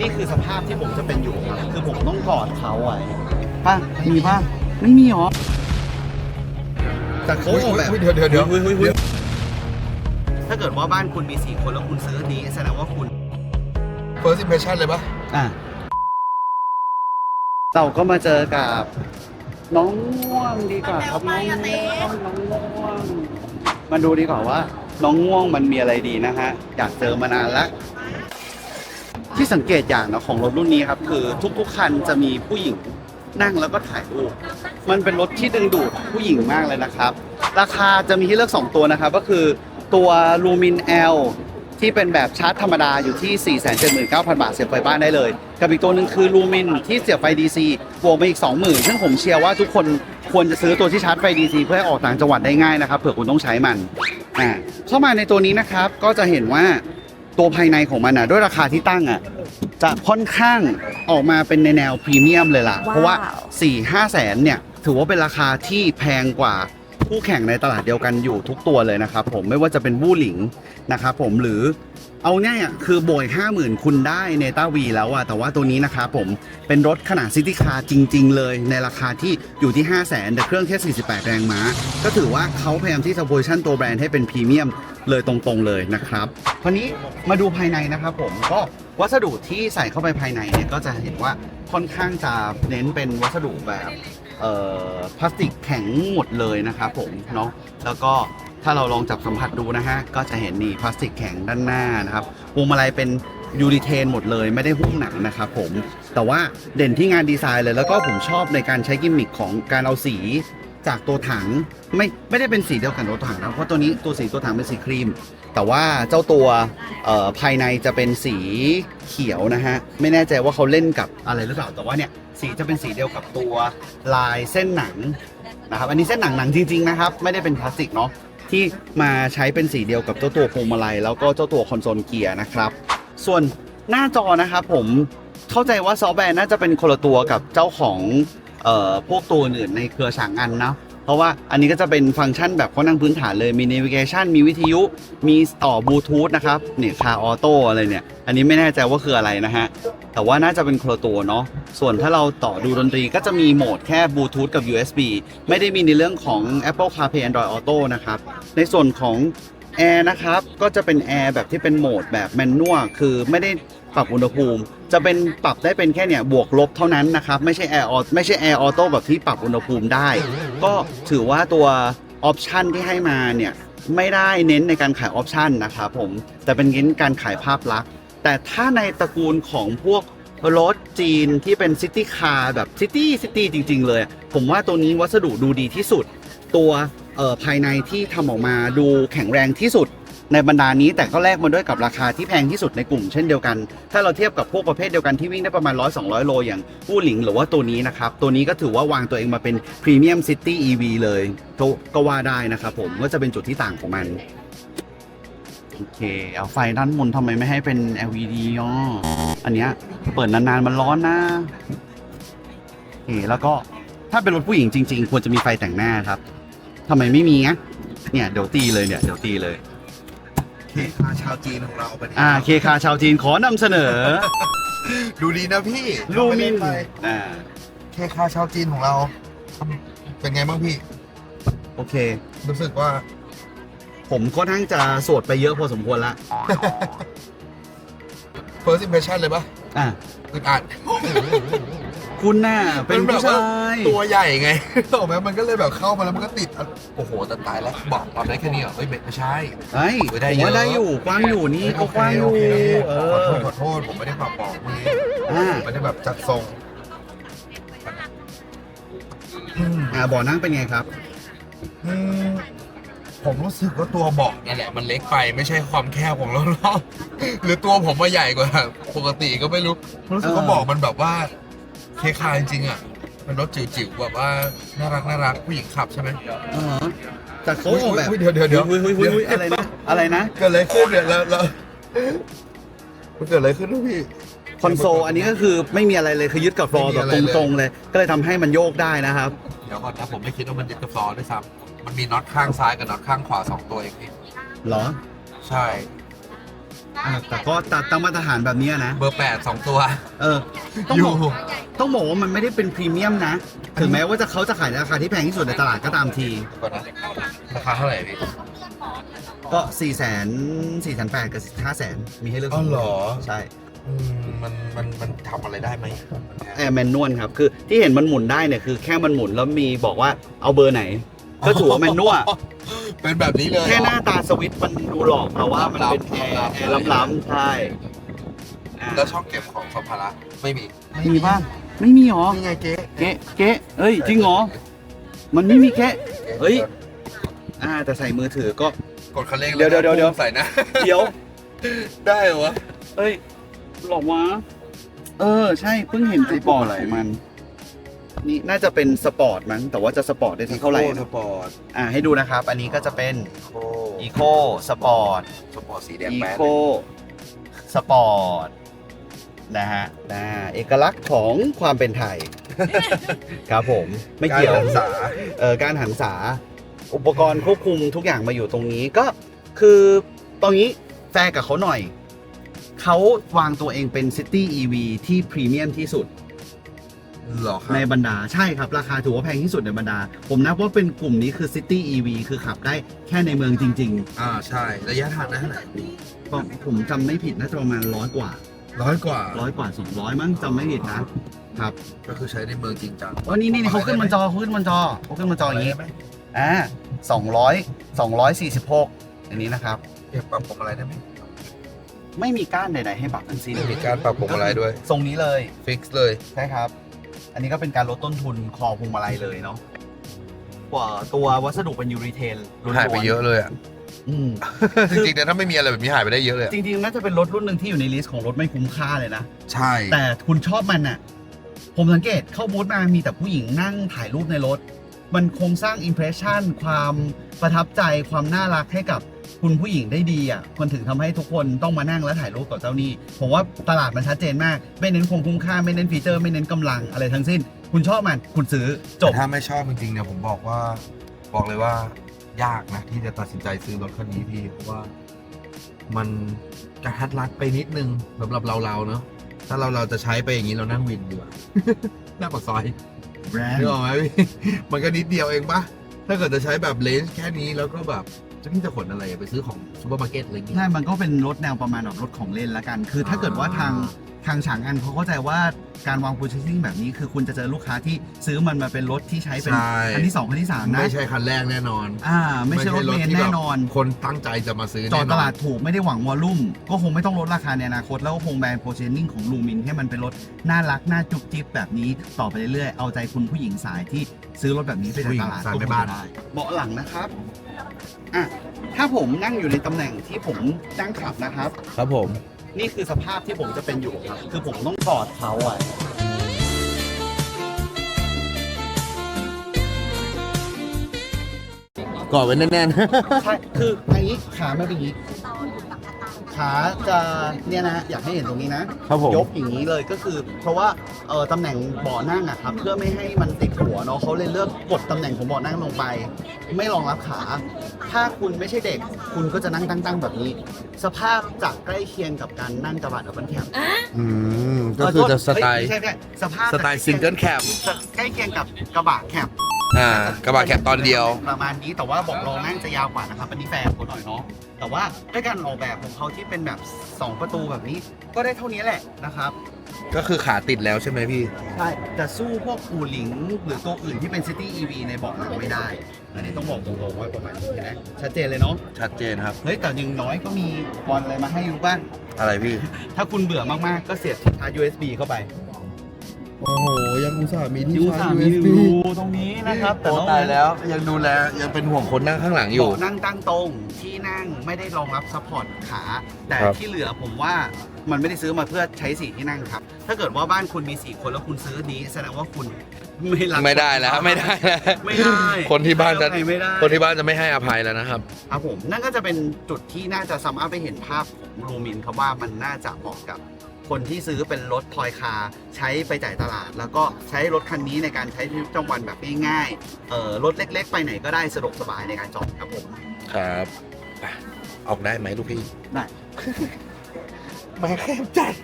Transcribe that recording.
นี่คือสภาพที่ผมจะเป็นอยู่ครับคือผมต้องกอดเขาไว้ป่ะมีป่ะไม่มีหรอแต่เขาออกแบบอุ๊ยเดี๋ยวเดี๋ยวเดี๋ยวอุ๊อุ๊อุ๊ถ้าเกิดว่าบ้านคุณมีสี่คนแล้วคุณซื้ออันนี้แสดงว่าคุณ first impression เลยปะอะเราก็มาเจอกับน้องง่วงดีกว่าครับน้องง่วงน้องง่วงมาดูดีกว่าว่า น้องง่วงมันมีอะไรดีนะฮะ อยากเจอมานานแล้ว ที่สังเกตอย่างนะของรถรุ่นนี้ครับคือทุกๆคันจะมีผู้หญิงนั่งแล้วก็ถ่ายรูปมันเป็นรถที่ดึงดูดผู้หญิงมากเลยนะครับ ราคาจะมีให้เลือก 2 ตัวนะครับ ก็คือตัว Lumin L ที่เป็นแบบชาร์จธรรมดาอยู่ที่ 479,000 บาทเสียบไฟบ้านได้เลย กับอีกตัวหนึ่งคือ Lumin ที่เสียบไฟ DC บวกมาอีก 20,000 ซึ่งผมเชียร์ว่าทุกคนควรจะซื้อตัวที่ชาร์จไฟ DC เพื่อให้ออกต่างจังหวัดได้ง่ายนะครับเผื่อคุณต้องใช้มันอ่าเข้ามาในตัวนี้นะครับก็จะเห็นว่า ตัวภายในของมันอะด้วยราคาที่ตั้งอะจะค่อนข้างออกมาเป็นในแนวพรีเมียมเลยล่ะ เพราะว่า 4 5 แสนเนี่ย ถือว่าเป็นราคาที่แพงกว่า คู่แข่งในตลาดเดียวกันอยู่ทุกตัวเลยนะครับผมไม่ว่าจะเป็นบู้หลิงนะครับผมหรือเอาง่ายอะคือโบย50,000 คุณได้ในต้าวีแล้วอะแต่ว่าตัวนี้นะครับผมเป็นรถขนาดซิตี้คาร์จริง ๆ เลยในราคาที่อยู่ที่ 5 0 0 0 0นแต่เครื่องแค่48 แรงม้า ก็ถือว่าเขาพยายามที่จะโพชั่นตัวแบรนด์ให้เป็นพรีเมียมเลยตรงๆเลยนะครับคราวนี้มาดูภายในนะครับผมก็วัสดุที่ใส่เข้าไปภายในเนี่ยก็จะเห็นว่าค่อนข้างจะเน้นเป็นวัสดุแบบ พลาสติกแข็งหมดเลยนะครับผมเนาะแล้วก็ถ้าเราลองจับสัมผัสดูนะฮะก็จะเห็นนี่พลาสติกแข็งด้านหน้านะครับพวงมาลัยเป็นยูริเทนหมดเลยไม่ได้หุ้มหนังนะครับผมแต่ว่าเด่นที่งานดีไซน์เลยแล้วก็ผมชอบในการใช้กิมมิคของการเอาสีจากตัวถังไม่ไม่ได้เป็นสีเดียวกันตัวถังนะเพราะตัวนี้ตัวสีตัวถังเป็นสีครีม แต่ว่าเจ้าตัวภายในจะเป็นสีเขียวนะฮะไม่แน่ใจว่าเขาเล่นกับอะไรหรือเปล่าแต่ว่าเนี่ย สีจะเป็นสีเดียวกับตัวลายเส้นหนังนะครับ อันนี้เส้นหนังหนังจริง ๆ นะครับ ไม่ได้เป็นพลาสติกเนาะที่มาใช้เป็นสีเดียวกับเจ้าตัวพวงมาลัยแล้วก็เจ้าตัวคอนโซลเกียร์นะครับ ส่วนหน้าจอนะครับผมเข้าใจว่าซอฟต์แวร์น่าจะเป็นคนละตัวกับเจ้าของเอ่อพวกตัวอื่นในเครือสางอันนะ เพราะว่าอันนี้ก็จะเป็นฟังก์ชันแบบเขานั่งพื้นฐานเลยมี navigation มีวิทยุ มีต่อบลูทูธนะครับเนี่ยคาออโต้อะไรเนี่ย อันนี้ไม่แน่ใจว่าคืออะไรนะฮะ แต่ว่าน่าจะเป็นโคนละตัวเนาะส่วนถ้าเราต่อดูดนตรีก็จะมีโหมดแค่บลูทูธกับ USB ไม่ได้มีในเรื่องของ Apple CarPlay Android Auto นะครับในส่วนของแอร์นะครับก็จะเป็นแอร์แบบที่เป็นโหมดแบบแมนนวลคือไม่ได้ ปรับอุณหภูมิ จะเป็นปรับได้เป็นแค่เนี่ยบวกลบเท่านั้นนะครับ ไม่ใช่แอร์ออไม่ใช่แอร์ออโต้แบบที่ปรับอุณหภูมิได้ ก็ถือว่าตัวออปชันที่ให้มาเนี่ยไม่ได้เน้นในการขายออปชันนะครับผมแต่เป็นเน้นการขายภาพลักษณ์ แต่ถ้าในตระกูลของพวกรถจีนที่เป็นซิตี้คาร์แบบซิตี้ซิตี้จริง ๆ เลย ผมว่าตัวนี้วัสดุดูดีที่สุด ตัวเอ่อภายในที่ทำออกมาดูแข็งแรงที่สุด ในบรรดานี้แต่ก็แลกมาด้วยกับราคาที่แพงที่สุดในกลุ่มเช่นเดียวกัน ถ้าเราเทียบกับพวกประเภทเดียวกันที่วิ่งได้ประมาณ 100 200 โล อย่างผู้หลิงหรือว่าตัวนี้นะครับ ตัวนี้ก็ถือว่าวางตัวเองมาเป็นพรีเมียมซิตี้ EV เลยก็ก็ว่าได้นะครับผมก็จะเป็นจุดที่ต่างของมัน โอเค เอาไฟด้านบนทำไมไม่ให้เป็น LED อ๋ออันเนี้ยเปิดนานๆมันร้อนนะโอเคแล้วก็ถ้าเป็นรถผู้หญิงจริง ๆ ควรจะมีไฟแต่งหน้าครับทำไมไม่มีงะเนี่ยเดี๋ยวตีเลยเนี่ยเดี๋ยวตีเลย เคคาชาวจีนของเราเป็นอ่าเคคาชาวจีนขอนำเสนอ ดูดีนะพี่ลูมินไปอ่าเคคาชาวจีนของเราทำเป็นไงบ้างพี่ โอเค รู้สึกว่า ผมก็ทั้างจะสวดไปเยอะพอสมควรละ first impression เลยปะอะอึดอัด คุณน่ะเป็นมัแบผู้บว่าชายตัวใหญ่ไงตกไหมมันก็เลยแบบเข้ามาแล้วมันก็ติดอะโอ้โหแต่ตายแล้วบอกตอนได้แค่นี้เหรอเฮ้ยไม่ใช่เฮ้ยเฮ้ยได้ผมเยอะ ว่าได้อยู่กว้างอยู่นี่ก็กว้างอยู่โเคโเคเอขอโทอษขอโทษผมไม่ได้ปรับบอกมืออ่า ผมไม่ได้แบบจัดทรงอืมอ่าบ่อนั่งเป็นไงครับ อืมผมรู้สึกว่าตัวเบาะนั่นแหละมันเล็กไปไม่ใช่ความแคบของเราหรอกหรือตัวผมมาใหญ่กว่า ปกติก็ไม่รู้รู้สึกว่าเออ เบาะมันแบบว่า เคคาจริงๆอะเป็นรถจิ๋วๆแบบว่าน่ารักน่ารักผู้หญิงขับใช่ไหมเออแต่เขาออกแบบอุ๊ยเดี๋ยวเดี๋ยวเดี๋ยว อุ๊อุ๊อุ๊อุ๊อะไรนะอะไรนะ เกิดอะไรขึ้นเนี่ยแล้วแล้วมันเกิดอะไรขึ้นลูกพี่ คอนโซลอันนี้ก็คือไม่มีอะไรเลยคือยึดกับฟลอร์ไม่มีแบบอะไรเลย ตรงๆเลย ก็เลยทำให้มันโยกได้นะครับ เดี๋ยวก่อนนะผมไม่คิดว่ามันยึดกับฟลอร์ด้วยซ้ำมันมีน็อตข้างซ้ายกับน็อตข้างขวาสองตัวเองพี่ เหรอ ใช่ใน อะแต่ก็ตัดตั้งมาตรฐานแบบเนี้ยนะ เบอร์แปดสองตัว เออ ต้องอบยู่อกต้องบอกว่ามันไม่ได้เป็นพรีเมียมนะ ถึงแม้ว่าจะเขาจะขายในราคาที่แพงที่สุดในตลาดก็ตามที ก่อนนะราคาเท่าไหร่พี่ ก็4ี่แสนสี่แสนแปดกับห้าแสนมีให้เลือกอ๋อเหรอ ใช่อืมมันมันมันทำอะไรได้ไหมแอร์แมนนวลครับ คือที่เห็นมันหมุนได้เนี่ย คือแค่มันหมุนแล้วมีบอกว่าเอาเบอร์ไหน ก็ถือว่าแมนนวลเป็นแบบนี้เลยแค่หน้าตาสวิตช์มันดูหลอกแต่ว่ามันเป็นแอร์แอร์ล้ำๆใช่อ่าแล้วช่องเก็บของสัมภาระไม่มีมีบ้างไม่มีหรอนี่ไงเก๊เก๊ะเก๊ะเอ้ยจริงเหรอมันไม่มีแค่เฮ้ยอ่าแต่ใส่มือถือก็กดคันเร่งเดี๋ยวเดี๋ยวเดี๋ยวเดี๋ยวใส่นะเดี๋ยวได้เหรอวะเอ้ยหลอกวะเออ ใช่เพิ่งเห็นสปอร์ตอะไรมัน นี่น่าจะเป็นสปอร์ตมั้งแต่ว่าจะสปอร์ตได้สักเท่าไหร่สปอร์ตอ่าให้ดูนะครับ อันนี้ก็จะเป็นโอ้อีโคสปอร์ตสปอร์ตสีแดงอีแป๊ดโคสปอร์ตนะฮะนะเอกลักษณ์ของความเป็นไทย ครับผมไม่เกี่ยวารรักษาเอ่อการหันษาอุปกรณ์ควบคุมทุกอย่างมาอยู่ตรงนี้ก็คือตรงนี้แฟร์กับเขาหน่อย เขาวางตัวเองเป็น City EV ที่พรีเมียมที่สุด หรอครับในบรรดาใช่ครับ ราคาถือว่าแพงที่สุดในบรรดา ผมนับว่าเป็นกลุ่มนี้คือ City EV คือขับได้แค่ในเมืองจริงอ่าใช่ ระยะทางได้เท่าไหร่ๆก็ผมจำไม่ผิดน่าจะประมาณร้อยกว่าร้อยกว่า ร้อยกว่าสองร้อยมั้งจำไม่ผิดนะครับก็คือใช้ในเมืองจริงจังอ๋อนี่นี่เขาขึ้นบนจอเขาขึ้นบนจอเขาขึ้นบนจออย่างนี้นี้ไหมอ่าสองร้อยสองร้อยสี่สิบหกอันนี้นะครับเก็บปรับผมอะไรได้ไหมไม่มีก้านใดๆให้ปรับทั้งสิ้นมีการปรับผมอะไรด้วย ทรงนี้เลย ฟิกซ์เลย ใช่ครับ อันนี้ก็เป็นการลดต้นทุนคอพวงมาลัยเลยเนาะกว่าตัววัสดุเป็นยูรีเทนล้วนๆหายไปเยอะเลยอะอืม จริงๆแต่ถ้าไม่มีอะไรแบบนี้หายไปได้เยอะเลยอะจริงๆน่าจะเป็นรถรุ่นหนึ่งที่อยู่ในลิสต์ของรถไม่คุ้มค่าเลยนะ ใช่แต่คุณชอบมันน่ะ ผมสังเกตเข้าบูธมามีแต่ผู้หญิงนั่งถ่ายรูปในรถ มันคงสร้างอิมเพรสชันความประทับใจความน่ารักให้กับ คุณผู้หญิงได้ดีอะมันถึงทำให้ทุกคนต้องมานั่งและถ่ายรูปกับเจ้านี่ผมว่าตลาดมันชัดเจนมาก ไม่เน้นความคุ้มค่าไม่เน้นฟีเจอร์ไม่เน้นกำลังอะไรทั้งสิ้น คุณชอบมันคุณซื้อจแต่บถ้าไม่ชอบจริงๆเนี่ยผมบอกว่าบอกเลยว่ายากนะที่จะตัดสินใจซื้อรถคันนี้พี่เพราะว่ามันกระทัดรัดไปนิดนึงสำหรับเราเราๆเนอะถ้าเราเราจะใช้ไปอย่างนี้เรานั่งวินดีกว่าหน้าปากซอยแบรนนึด์กออกไหมพี่มันก็นิดเดียวเองปะถ้าเกิดจะใช้แบบเลนส์แค่นี้แล้วก็แบบ จะพี่จะขนอะไรอะไปซื้อของซูเปอร์มาร์เก็ตอะไรอย่างงี้ใช่ มันก็เป็นรถแนวประมาณแบบรถของเล่นละกัน คือถ้าเกิดว่าทาง ทางฉางอันเขาเข้าใจว่าการวาง positioning แบบนี้คือคุณจะเจอลูกค้าที่ซื้อมันมาเป็นรถที่ใช้เป็นใช่ คันที่สองคันที่สามนะไม่ใช่คันแรกแน่นอนอ่า ไม่ใช่รถเมนที่แน่แบบนอนคนตั้งใจจะมาซื้อจอดแน่นตอนลาดถูกไม่ได้หวังวอลลุ่ม ก็คงไม่ต้องลดราคาในอนาคต แล้วก็คงแบรนด์ positioning ของลูมินให้มันเป็นรถ น่ารัก น่าจุกจิบแบบนี้ต่อไปเรื่อยๆ เอาใจคุณผู้หญิงสายที่ซื้อรถแบบนี้ไปจากตลาดผู้หญิงสายก็คแม่งบ้านจะได้เบาะหลังนะครับอะถ้าผมนั่งอยู่ในตำแหน่งที่ผมนั่งขับนะครับ ครับผม นี่คือสภาพที่ผมจะเป็นอยู่ครับ คือผมต้องกอดเขาอะก่อไว้แน่นใช่คืออันนี้ขาไม่เป็นอย่างนี้ ขาจะเนี่ยนะอยากให้เห็นตรงนี้นะๆครับผม ยกอย่างนี้เลยก็คือ เพราะว่าเออตำแหน่งเบาะนั่งอะครับเพื่อไม่ให้มันติดหัวเนาะเขาเลยเลือกกดตำแหน่งของเบาะนั่งลงไป ไม่รองรับขา ถ้าคุณไม่ใช่เด็ก คุณก็จะนั่งตั้งๆแบบนี้ สภาพจะใกล้เคียงกับการนั่งกระบะดับเบิลแคปอืมก็คือจะสไตล์ เอ้ยไม่ใช่ไม่ใช่สภาพสไตล์ซิงเกิลแคป จะใกล้เคียงกับกระบะแคป อ่ากระบะแคปตอนเดียว ประมาณนี้แต่ว่าเบอกรองนั่งจะยาวกว่านะครับอันนี้แฟร์กว่าหน่อยเนาะแต่ว่าด้วยการออกแบบของเขาที่เป็นแบบ 2 ประตูแบบนี้ ก็ได้เท่านี้แหละนะครับก็คือขาติดแล้วใช่ไหมพี่ ใช่แต่สู้พวกอูหลิง หรือตัวอื่นที่เป็น City EV ในเบอกหนังไม่ได้ อันนี้ต้องบอกตรงๆว่าประมาณนี้นะชัดเจนเลยเนาะชัดเจนครับ เฮ้ย แต่อยังน้อยก็มีบอลอะไรมาให้รู้บ้าง อะไรพี่ ถ้าคุณเบื่อมากๆ ก็เสียบที่ชาร์จ USB เข้าไป โอ้โห ยังอุตส่าห์มีที่ยูชาสาร์มจมี USB รูตรงนี้นะครับโอ้ตายแล้วยังดูแลยังเป็นห่วงคนนั่งข้างหลังอยู่ เบาะนั่งตั้งตรงที่นั่งไม่ได้รองรับซัพพอร์ตขา แต่ครับ ที่เหลือผมว่ามันไม่ได้ซื้อมาเพื่อใช้สี่ที่นั่งครับ ถ้าเกิดว่าบ้านคุณมีสี่คนแล้วคุณซื้ออนนี้ แสดงว่าคุณไม่รักไม่ได้แล้วไม่ได้แล้วไม่ได้คนที่บ้านจะใครไม่ได้คนที่บ้านจะไม่ให้อภัยแล้วนะครับ ครับผมนั่นก็จะเป็นจุดที่น่าจะซัมอัพไปเห็นภาพของลูมินครับว่ามันน่าจะเหมาะกับ คนที่ซื้อเป็นรถทอยคาร์ใช้ไปจ่ายตลาด แล้วก็ใช้รถคันนี้ในการใช้ชีวิตประจำวันแบบง่ายๆเอ่อรถเล็ก ๆ ไปไหนก็ได้สะดวกสบายในการจอดครับผมครับอะออกได้ไหมลูกพี่ ได้แหม่แคบจัด